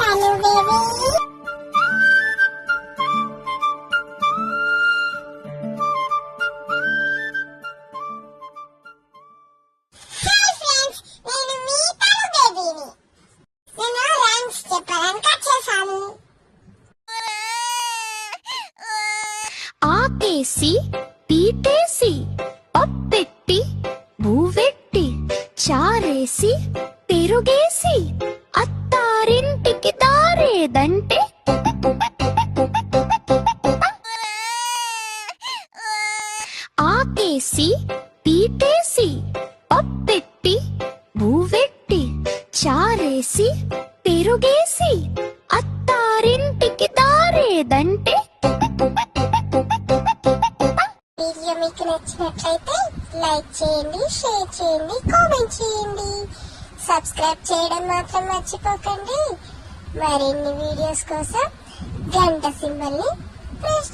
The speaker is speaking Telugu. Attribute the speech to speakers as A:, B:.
A: తను బేబీ హాయ్
B: పీటేసి పప్పెట్టి భూవెట్టి చారేసి పెరుగేసి. ఆకేసి పీటేసి పప్పెట్టి భూవెట్టి చారేసి పెరుగేసి అత్తారింటికి దారేదంటే
A: వీడియో మీకు నచ్చినట్లయితే లైక్ చేయండి షేర్ చేయండి కామెంట్ చేయండి. సబ్స్క్రైబ్ చేయడం మాత్రం మర్చిపోకండి. మరిన్ని వీడియోస్ కోసం గంట సింబల్ని ప్రెస్